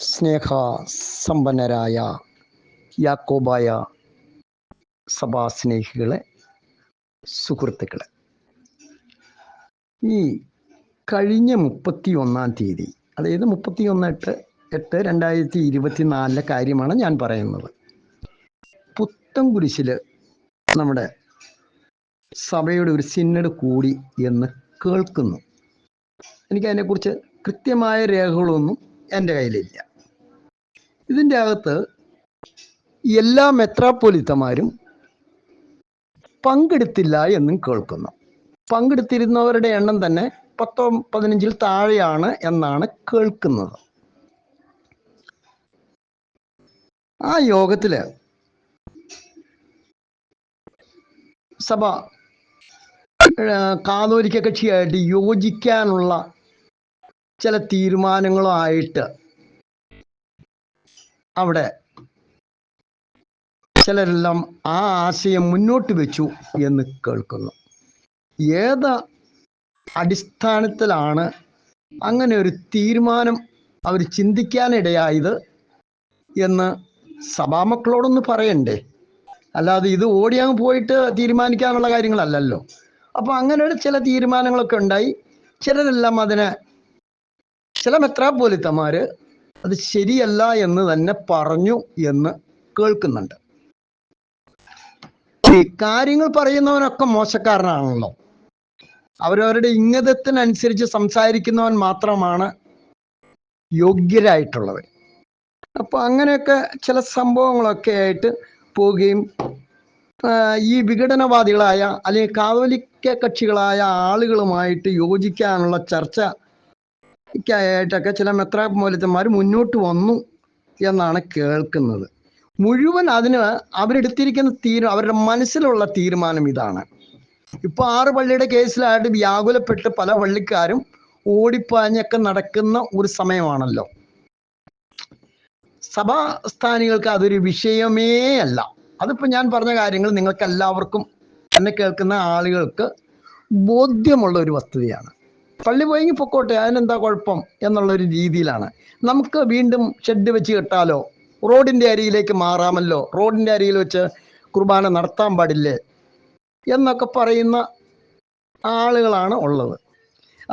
സ്നേഹ സമ്പന്നരായ യാക്കോബായ സഭാസ്നേഹികളെ സുഹൃത്തുക്കളെ. ഈ കഴിഞ്ഞ മുപ്പത്തി ഒന്നാം തീയതി അതായത് മുപ്പത്തി ഒന്ന് എട്ട് എട്ട് രണ്ടായിരത്തി ഇരുപത്തി നാലിലെ കാര്യമാണ് ഞാൻ പറയുന്നത്. പുത്തൻകുരിശിൽ നമ്മുടെ സഭയുടെ ഒരു സിന്നഡ് കൂടി എന്ന് കേൾക്കുന്നു. എനിക്ക് അതിനെക്കുറിച്ച് കൃത്യമായ രേഖകളൊന്നും എന്റെ കയ്യിലില്ല. ഇതിന്റെ അകത്ത് എല്ലാ മെത്രാപ്പൊലിത്തമാരും പങ്കെടുത്തില്ല എന്നും കേൾക്കുന്നു. പങ്കെടുത്തിരുന്നവരുടെ എണ്ണം തന്നെ പത്തോ പതിനഞ്ചിൽ താഴെയാണ് എന്നാണ് കേൾക്കുന്നത്. ആ യോഗത്തിൽ സഭ കാതോലിക്ക കക്ഷിയായിട്ട് യോജിക്കാനുള്ള ചില തീരുമാനങ്ങളുമായിട്ട് അവിടെ ചിലരെല്ലാം ആ ആശയം മുന്നോട്ട് വെച്ചു എന്ന് കേൾക്കുന്നു. ഏത് അടിസ്ഥാനത്തിലാണ് അങ്ങനെ ഒരു തീരുമാനം അവർ ചിന്തിക്കാനിടയായത് എന്ന് സഭാമക്കളോടൊന്ന് പറയണ്ടേ? അല്ലാതെ ഇത് ഓടിയങ്ങ് പോയിട്ട് തീരുമാനിക്കാനുള്ള കാര്യങ്ങളല്ലല്ലോ. അപ്പൊ അങ്ങനെ ചില തീരുമാനങ്ങളൊക്കെ ഉണ്ടായി. ചിലരെല്ലാം അതിനെ ചില മെത്രാപ്പോലിത്തമാര് അത് ശരിയല്ല എന്ന് തന്നെ പറഞ്ഞു എന്ന് കേൾക്കുന്നുണ്ട്. ഈ കാര്യങ്ങൾ പറയുന്നവനൊക്കെ മോശക്കാരനാണല്ലോ. അവരവരുടെ ഇംഗതത്തിനനുസരിച്ച് സംസാരിക്കുന്നവൻ മാത്രമാണ് യോഗ്യരായിട്ടുള്ളത്. അപ്പൊ അങ്ങനെയൊക്കെ ചില സംഭവങ്ങളൊക്കെ ആയിട്ട് പോവുകയും ഈ വിഘടനവാദികളായ അല്ലെങ്കിൽ കാതോലിക്ക കക്ഷികളായ ആളുകളുമായിട്ട് യോജിക്കാനുള്ള ചർച്ച ായിട്ടൊക്കെ ചില മെത്രാമൂലത്തന്മാർ മുന്നോട്ട് വന്നു എന്നാണ് കേൾക്കുന്നത്. മുഴുവൻ അതിന് അവരെടുത്തിരിക്കുന്ന തീരു അവരുടെ മനസ്സിലുള്ള തീരുമാനം ഇതാണ്. ഇപ്പൊ ആറ് പള്ളിയുടെ കേസിലായിട്ട് വ്യാകുലപ്പെട്ട് പല പള്ളിക്കാരും ഓടിപ്പാഞ്ഞൊക്കെ നടക്കുന്ന ഒരു സമയമാണല്ലോ. സഭാസ്ഥാനികൾക്ക് അതൊരു വിഷയമേ അല്ല. അതിപ്പോ ഞാൻ പറഞ്ഞ കാര്യങ്ങൾ നിങ്ങൾക്ക് എല്ലാവർക്കും എന്നെ കേൾക്കുന്ന ആളുകൾക്ക് ബോധ്യമുള്ള ഒരു വസ്തുതയാണ്. പള്ളി പോയെങ്കിൽ പൊക്കോട്ടെ അതിനെന്താ കുഴപ്പം എന്നുള്ള ഒരു രീതിയിലാണ്. നമുക്ക് വീണ്ടും ഷെഡ് വെച്ച് കെട്ടാലോ? റോഡിന്റെ അരിയിലേക്ക് മാറാമല്ലോ? റോഡിന്റെ അരിയിൽ വെച്ച് കുർബാന നടത്താൻ പാടില്ലേ? എന്നൊക്കെ പറയുന്ന ആളുകളാണ് ഉള്ളത്.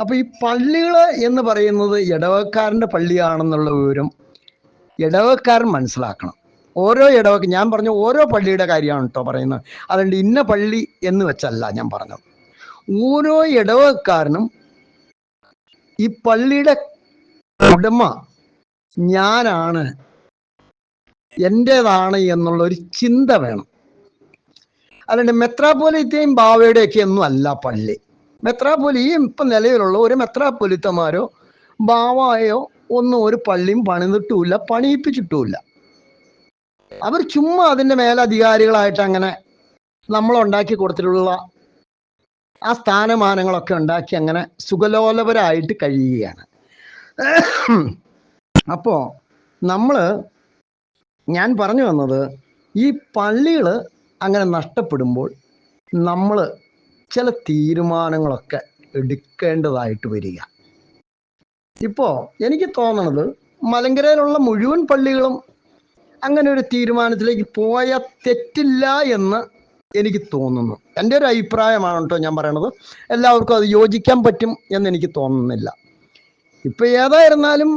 അപ്പൊ ഈ പള്ളികൾ എന്ന് പറയുന്നത് ഇടവക്കാരന്റെ പള്ളിയാണെന്നുള്ള വിവരം ഇടവക്കാരൻ മനസ്സിലാക്കണം. ഓരോ ഇടവക്ക് ഞാൻ പറഞ്ഞ ഓരോ പള്ളിയുടെ കാര്യമാണ് കേട്ടോ പറയുന്നത്. അതുകൊണ്ട് ഇന്ന പള്ളി എന്ന് വെച്ചല്ല ഞാൻ പറഞ്ഞത്. ഓരോ ഇടവക്കാരനും ഈ പള്ളിയുടെ ഉടമ ഞാനാണ്. എന്റേതാണ് എന്നുള്ള ഒരു ചിന്ത വേണം. അല്ലാണ്ട് മെത്രാപോലിത്തെയും ബാവയുടെ ഒക്കെ ഒന്നും അല്ല പള്ളി. മെത്രാപോലിയും ഇപ്പൊ നിലവിലുള്ള ഒരു മെത്രാപോലിത്തമാരോ ബാവായോ ഒന്നും ഒരു പള്ളിയും പണിതിട്ടുമില്ല പണിയിപ്പിച്ചിട്ടുമില്ല. അവർ ചുമ്മാ അതിന്റെ മേലധികാരികളായിട്ട് അങ്ങനെ നമ്മൾ ഉണ്ടാക്കി കൊടുത്തിട്ടുള്ള ആ സ്ഥാനമാനങ്ങളൊക്കെ ഉണ്ടാക്കി അങ്ങനെ സുഖലോലപരായിട്ട് കഴിയുകയാണ്. അപ്പോ നമ്മൾ ഞാൻ പറഞ്ഞു വന്നത് ഈ പള്ളികൾ അങ്ങനെ നഷ്ടപ്പെടുമ്പോൾ നമ്മൾ ചില തീരുമാനങ്ങളൊക്കെ എടുക്കേണ്ടതായിട്ട് വരിക. ഇപ്പോ എനിക്ക് തോന്നണത് മലങ്കരയിലുള്ള മുഴുവൻ പള്ളികളും അങ്ങനെ ഒരു തീരുമാനത്തിലേക്ക് പോയ തെറ്റില്ല എന്ന് എനിക്ക് തോന്നുന്നു. എന്റെ ഒരു അഭിപ്രായമാണ് കേട്ടോ ഞാൻ പറയണത്. എല്ലാവർക്കും അത് യോജിക്കാൻ പറ്റും എന്ന് എനിക്ക് തോന്നുന്നില്ല. ഇപ്പൊ ഏതായിരുന്നാലും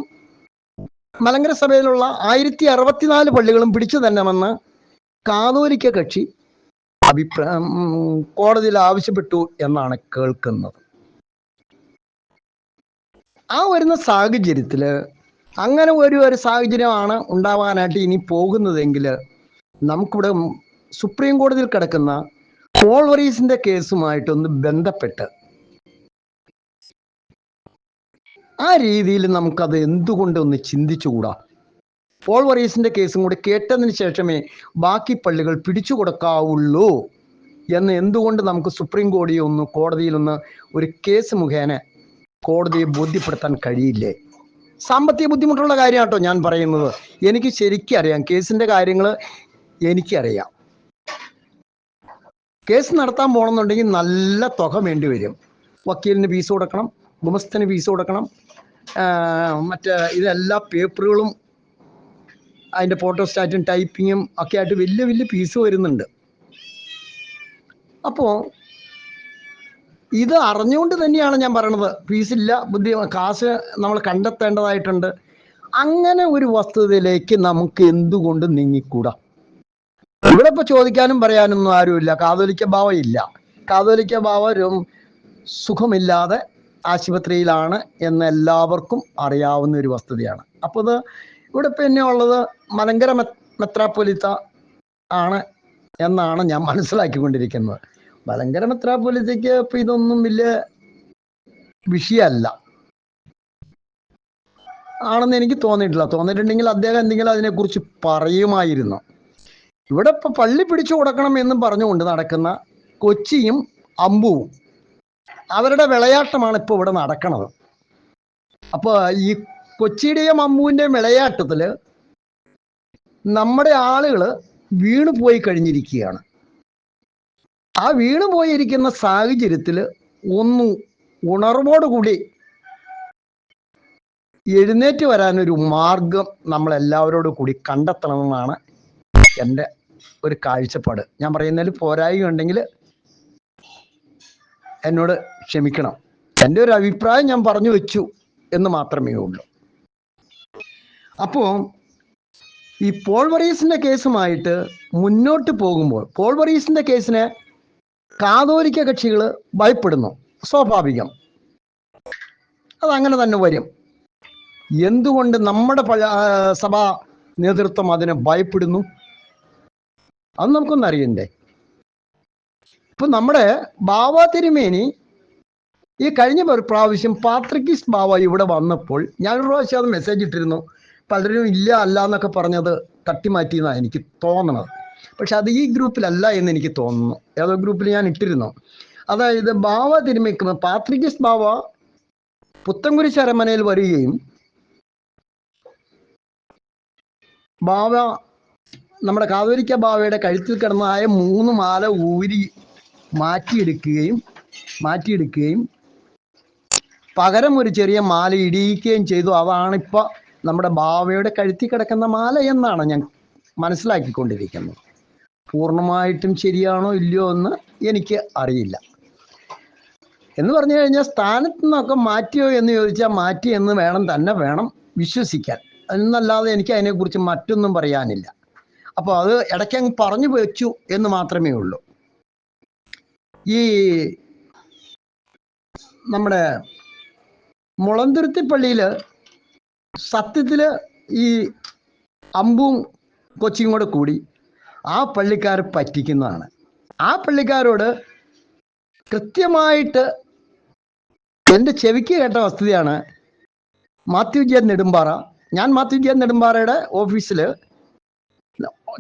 മലങ്കര സഭയിലുള്ള ആയിരത്തി അറുപത്തിനാല് പള്ളികളും പിടിച്ചു തന്നെമെന്ന് കാതോലിക്ക കക്ഷി അഭിപ്രായം കോടതിയിൽ ആവശ്യപ്പെട്ടു എന്നാണ് കേൾക്കുന്നത്. ആ വരുന്ന സാഹചര്യത്തിൽ അങ്ങനെ ഒരു ഒരു സാഹചര്യമാണ് ഉണ്ടാവാനായിട്ട് ഇനി പോകുന്നതെങ്കിൽ നമുക്കിവിടെ സുപ്രീം കോടതിയിൽ കിടക്കുന്ന പോൾ വറീസിന്റെ കേസുമായിട്ടൊന്ന് ബന്ധപ്പെട്ട് ആ രീതിയിൽ നമുക്കത് എന്തുകൊണ്ട് ഒന്ന് ചിന്തിച്ചുകൂടാ? പോൾ വറീസിന്റെ കേസും കൂടി കേട്ടതിന് ശേഷമേ ബാക്കി പള്ളികൾ പിടിച്ചു കൊടുക്കാവുള്ളൂ എന്ന് എന്തുകൊണ്ട് നമുക്ക് സുപ്രീം കോടതി ഒന്ന് കോടതിയിലൊന്ന് ഒരു കേസ് മുഖേന കോടതിയെ ബോധ്യപ്പെടുത്താൻ കഴിയില്ലേ? സാമ്പത്തിക ബുദ്ധിമുട്ടുള്ള കാര്യമാട്ടോ ഞാൻ പറയുന്നത്. എനിക്ക് ശരിക്കും അറിയാം കേസിന്റെ കാര്യങ്ങൾ എനിക്കറിയാം. കേസ് നടത്താൻ പോകണമെന്നുണ്ടെങ്കിൽ നല്ല തുക വേണ്ടി വരും. വക്കീലിന് ഫീസ് കൊടുക്കണം ഗുമസ്തന് ഫീസ് കൊടുക്കണം മറ്റേ ഇതെല്ലാ പേപ്പറുകളും അതിന്റെ ഫോട്ടോസ്റ്റാറ്റും ടൈപ്പിങ്ങും ഒക്കെ ആയിട്ട് വലിയ വലിയ ഫീസ് വരുന്നുണ്ട്. അപ്പോൾ ഇത് അറിഞ്ഞുകൊണ്ട് തന്നെയാണ് ഞാൻ പറയണത്. ഫീസില്ല ബുദ്ധി കാശ് നമ്മൾ കണ്ടെത്തേണ്ടതായിട്ടുണ്ട്. അങ്ങനെ ഒരു വസ്തുതയിലേക്ക് നമുക്ക് എന്തുകൊണ്ട് നീങ്ങിക്കൂടാ? ഇവിടെ ഇപ്പൊ ചോദിക്കാനും പറയാനൊന്നും ആരുമില്ല. കാതോലിക്ക ഭാവം ഇല്ല. കാതോലിക്ക ഭാവം സുഖമില്ലാതെ ആശുപത്രിയിലാണ് എന്ന് എല്ലാവർക്കും അറിയാവുന്ന ഒരു വസ്തുതയാണ്. അപ്പോൾ ഇത് ഇവിടെ പിന്നെ ഉള്ളത്? മലങ്കര മെത്രാപ്പൊലിത്ത ആണ് എന്നാണ് ഞാൻ മനസ്സിലാക്കിക്കൊണ്ടിരിക്കുന്നത്. മലങ്കര മെത്രാപ്പൊലിത്തയ്ക്ക് ഇപ്പൊ ഇതൊന്നും വലിയ വിഷയമല്ല. ആണെന്ന് എനിക്ക് തോന്നിയിട്ടില്ല. തോന്നിയിട്ടുണ്ടെങ്കിൽ അദ്ദേഹം എന്തെങ്കിലും അതിനെക്കുറിച്ച് പറയുമായിരുന്നു. ഇവിടെ ഇപ്പൊ പള്ളി പിടിച്ചു കൊടുക്കണം എന്നും പറഞ്ഞുകൊണ്ട് നടക്കുന്ന കൊച്ചിയും അമ്പുവും. അവരുടെ വിളയാട്ടമാണ് ഇപ്പോൾ ഇവിടെ നടക്കുന്നത് അപ്പൊ ഈ കൊച്ചിയുടെയും അമ്പുവിന്റെയും വിളയാട്ടത്തിൽ നമ്മുടെ ആളുകൾ വീണു പോയി കഴിഞ്ഞിരിക്കുകയാണ്. ആ വീണു പോയിരിക്കുന്ന സാഹചര്യത്തിൽ ഒന്ന് ഉണർവോടുകൂടി എഴുന്നേറ്റ് വരാനൊരു മാർഗം നമ്മളെല്ലാവരോടും കൂടി കണ്ടെത്തണമെന്നാണ് എന്റെ ഒരു കാഴ്ചപ്പാട്. ഞാൻ പറയുന്നതിൽ പോരായ്മ ഉണ്ടെങ്കിൽ എന്നോട് ക്ഷമിക്കണം. എന്റെ ഒരു അഭിപ്രായം ഞാൻ പറഞ്ഞു വെച്ചു എന്ന് മാത്രമേ ഉള്ളൂ. അപ്പോൾ ഈ പോൾ വറീസിന്റെ കേസുമായിട്ട് മുന്നോട്ട് പോകുമ്പോൾ പോൾ വറീസിന്റെ കേസിനെ കാതോലിക്ക കക്ഷികൾ ഭയപ്പെടുന്നു സ്വാഭാവികം. അതങ്ങനെ തന്നെ വരും. എന്തുകൊണ്ട് നമ്മുടെ സഭാ നേതൃത്വം അതിനെ ഭയപ്പെടുന്നു? അത് നമുക്കൊന്നും അറിയണ്ടേ? ഇപ്പൊ നമ്മുടെ ബാവ തിരുമേനി ഈ കഴിഞ്ഞ പ്രാവശ്യം പാത്രിക്കിസ് ബാവ ഇവിടെ വന്നപ്പോൾ ഞാനൊരു പ്രാവശ്യം അത് മെസ്സേജ് ഇട്ടിരുന്നു. പലരും ഇല്ല അല്ല എന്നൊക്കെ പറഞ്ഞത് തട്ടിമാറ്റി എന്നാണ് എനിക്ക് തോന്നണത്. പക്ഷെ അത് ഈ ഗ്രൂപ്പിലല്ല എന്ന് എനിക്ക് തോന്നുന്നു. ഏതോ ഗ്രൂപ്പിൽ ഞാൻ ഇട്ടിരുന്നു. അതായത് ബാവ തിരുമിക്കുന്ന പാത്രിക്കിസ് ബാവ പുത്തൻകുരിശ് അരമനയിൽ വരികയും ബാവ നമ്മുടെ കാതോലിക്ക ബാവയുടെ കഴുത്തിൽ കിടന്നതായ മൂന്ന് മാല ഊരി മാറ്റിയെടുക്കുകയും മാറ്റിയെടുക്കുകയും പകരം ഒരു ചെറിയ മാല ഇടിയിക്കുകയും ചെയ്തു. അതാണിപ്പോ നമ്മുടെ ബാവയുടെ കഴുത്തിൽ കിടക്കുന്ന മാല എന്നാണ് ഞാൻ മനസ്സിലാക്കിക്കൊണ്ടിരിക്കുന്നത്. പൂർണമായിട്ടും ശരിയാണോ ഇല്ലയോ എന്ന് എനിക്ക് അറിയില്ല. എന്ന് പറഞ്ഞു കഴിഞ്ഞാൽ സ്ഥാനത്ത് നിന്നൊക്കെ മാറ്റിയോ എന്ന് ചോദിച്ചാൽ മാറ്റി എന്ന് വേണം തന്നെ വേണം വിശ്വസിക്കാൻ. എന്നല്ലാതെ എനിക്ക് അതിനെക്കുറിച്ച് മറ്റൊന്നും പറയാനില്ല. അപ്പോൾ അത് ഇടയ്ക്കങ്ങ് പറഞ്ഞു വെച്ചു എന്ന് മാത്രമേ ഉള്ളൂ. ഈ നമ്മുടെ മുളന്തുരുത്തി സത്യത്തിൽ ഈ അമ്പും കൊച്ചിയും കൂടെ കൂടി ആ പള്ളിക്കാർ പറ്റിക്കുന്നതാണ്. ആ പള്ളിക്കാരോട് കൃത്യമായിട്ട് എന്റെ ചെവിക്ക് കേട്ട വസ്തുതയാണ് മാത്യു ജെ നെടുമ്പാറ. ഞാൻ മാത്യു ജെ നെടുമ്പാറയുടെ ഓഫീസിൽ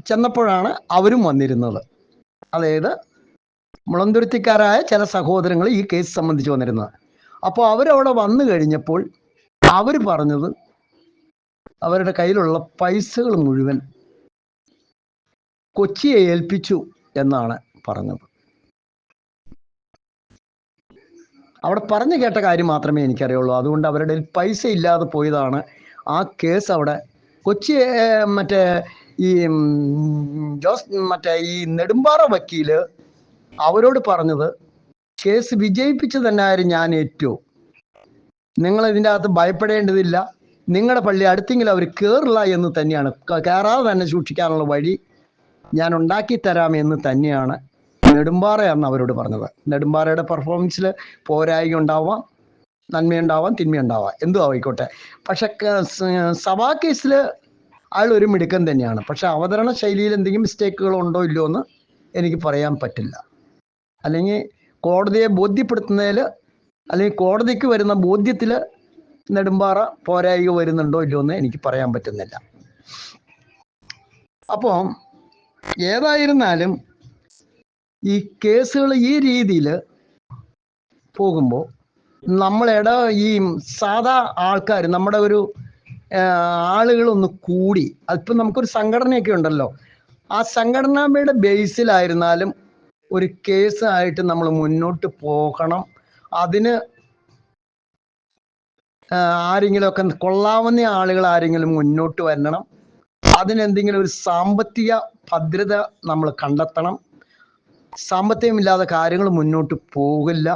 ചെന്നപ്പോഴാണ് അവരും വന്നിരുന്നത്. അതായത് മുളന്തുരുത്തിക്കാരായ ചില സഹോദരങ്ങൾ ഈ കേസ് സംബന്ധിച്ച് വന്നിരുന്നത്. അപ്പോൾ അവരവിടെ വന്നു കഴിഞ്ഞപ്പോൾ അവർ പറഞ്ഞത് അവരുടെ കയ്യിലുള്ള പൈസകൾ മുഴുവൻ കൊച്ചിയെ ഏൽപ്പിച്ചു എന്നാണ് പറഞ്ഞത്. അവിടെ പറഞ്ഞു കേട്ട കാര്യം മാത്രമേ എനിക്കറിയുള്ളൂ. അതുകൊണ്ട് അവരുടെ പൈസ ഇല്ലാതെ പോയതാണ് ആ കേസ് അവിടെ കൊച്ചി മറ്റേ ഈ ജോസ് മറ്റേ ഈ നെടുമ്പാറ വക്കീൽ അവരോട് പറഞ്ഞത് കേസ് വിജയിപ്പിച്ചു തന്നെ ഞാൻ ഏറ്റു നിങ്ങൾ ഇതിന്റെ അകത്ത് ഭയപ്പെടേണ്ടതില്ല. നിങ്ങളുടെ പള്ളി അടുത്തെങ്കിലും അവർ കയറില്ല എന്ന് തന്നെയാണ്. കയറാതെ തന്നെ സൂക്ഷിക്കാനുള്ള വഴി ഞാൻ ഉണ്ടാക്കി തരാം എന്ന് തന്നെയാണ് നെടുമ്പാറയാണ് അവരോട് പറഞ്ഞത്. നെടുമ്പാറയുടെ പെർഫോമൻസിൽ പോരായ്മ ഉണ്ടാവാം നന്മയുണ്ടാവാം തിന്മയുണ്ടാവാം. എന്തും ആയിക്കോട്ടെ. പക്ഷെ സഭാ കേസിൽ അയാൾ ഒരു മിടുക്കൻ തന്നെയാണ്. പക്ഷെ അവതരണ ശൈലിയിൽ എന്തെങ്കിലും മിസ്റ്റേക്കുകൾ ഉണ്ടോ ഇല്ലയോ എന്ന് എനിക്ക് പറയാൻ പറ്റില്ല. അല്ലെങ്കിൽ കോടതിയെ ബോധ്യപ്പെടുത്തുന്നതിൽ അല്ലെങ്കിൽ കോടതിക്ക് വരുന്ന ബോധ്യത്തിൽ നെടുമ്പാറ പോരായിക വരുന്നുണ്ടോ ഇല്ലയോ എന്ന് എനിക്ക് പറയാൻ പറ്റുന്നില്ല. അപ്പോൾ ഏതായിരുന്നാലും ഈ കേസുകൾ ഈ രീതിയിൽ പോകുമ്പോൾ നമ്മളിട ഈ സാധാ ആൾക്കാർ നമ്മുടെ ഒരു ആളുകളൊന്ന് കൂടി. അതിപ്പോൾ നമുക്കൊരു സംഘടനയൊക്കെ ഉണ്ടല്ലോ. ആ സംഘടനയുടെ ബേസിലായിരുന്നാലും ഒരു കേസായിട്ട് നമ്മൾ മുന്നോട്ട് പോകണം. അതിന് ആരെങ്കിലും ആരെങ്കിലുമൊക്കെ കൊള്ളാവുന്ന ആളുകൾ ആരെങ്കിലും മുന്നോട്ട് വരണം. അതിനെന്തെങ്കിലും ഒരു സാമ്പത്തിക ഭദ്രത നമ്മൾ കണ്ടെത്തണം. സാമ്പത്തികമില്ലാതെ കാര്യങ്ങൾ മുന്നോട്ട് പോകില്ല.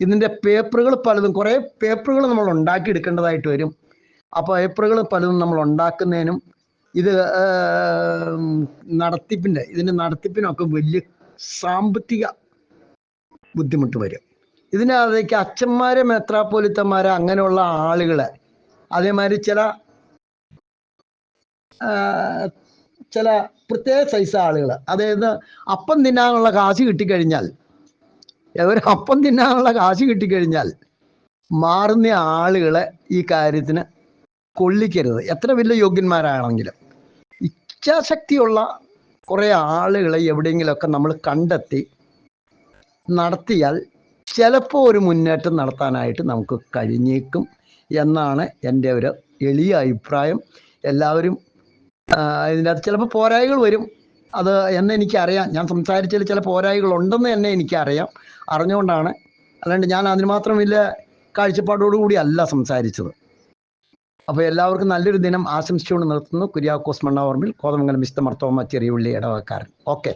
ഇതിന്റെ പേപ്പറുകൾ പലതും കുറേ പേപ്പറുകൾ നമ്മൾ ഉണ്ടാക്കിയെടുക്കേണ്ടതായിട്ട് വരും. ആ പേപ്പറുകൾ പലതും നമ്മൾ ഉണ്ടാക്കുന്നതിനും ഇത് നടത്തിപ്പിന്റെ ഇതിന്റെ നടത്തിപ്പിനൊക്കെ വലിയ സാമ്പത്തിക ബുദ്ധിമുട്ട് വരും. ഇതിനകത്തേക്ക് അച്ഛന്മാരെ മെത്രാപ്പോലിത്തന്മാരെ അങ്ങനെയുള്ള ആളുകളെ അതേമാതിരി ചില ചില പ്രത്യേക സൈസ് ആളുകൾ അതായത് അപ്പം തിന്നാനുള്ള കാശ് കിട്ടിക്കഴിഞ്ഞാൽ ഒരു അപ്പം തിന്നാനുള്ള കാശ് കിട്ടിക്കഴിഞ്ഞാൽ മാറുന്ന ആളുകളെ ഈ കാര്യത്തിന് കൊള്ളിക്കരുത്. എത്ര വലിയ യോഗ്യന്മാരാണെങ്കിലും. ഇച്ഛാശക്തിയുള്ള കുറേ ആളുകളെ എവിടെയെങ്കിലുമൊക്കെ നമ്മൾ കണ്ടെത്തി നടത്തിയാൽ ചിലപ്പോൾ ഒരു മുന്നേറ്റം നടത്താനായിട്ട് നമുക്ക് കഴിഞ്ഞേക്കും എന്നാണ് എന്റെ ഒരു എളിയ അഭിപ്രായം. എല്ലാവരും ഇതിനകത്ത് ചിലപ്പോൾ പോരായ്മകൾ വരും. അത് എന്ന് എനിക്കറിയാം. ഞാൻ സംസാരിച്ചതിൽ ചില പോരായ്മകൾ ഉണ്ടെന്ന് തന്നെ എനിക്കറിയാം. അറിഞ്ഞുകൊണ്ടാണ്. അല്ലാണ്ട് ഞാൻ അതിന് മാത്രം വലിയ കാഴ്ചപ്പാടോടുകൂടി അല്ല സംസാരിച്ചത്. അപ്പോൾ എല്ലാവർക്കും നല്ലൊരു ദിനം ആശംസിച്ചുകൊണ്ട് നിർത്തുന്നു. കുര്യാക്കോസ് മണ്ണാവർമിൽ കോതമംഗലം മിസ്റ്റർ മർത്തോമ ചെറിയുള്ളി ഇടവക്കാരൻ ഓക്കെ.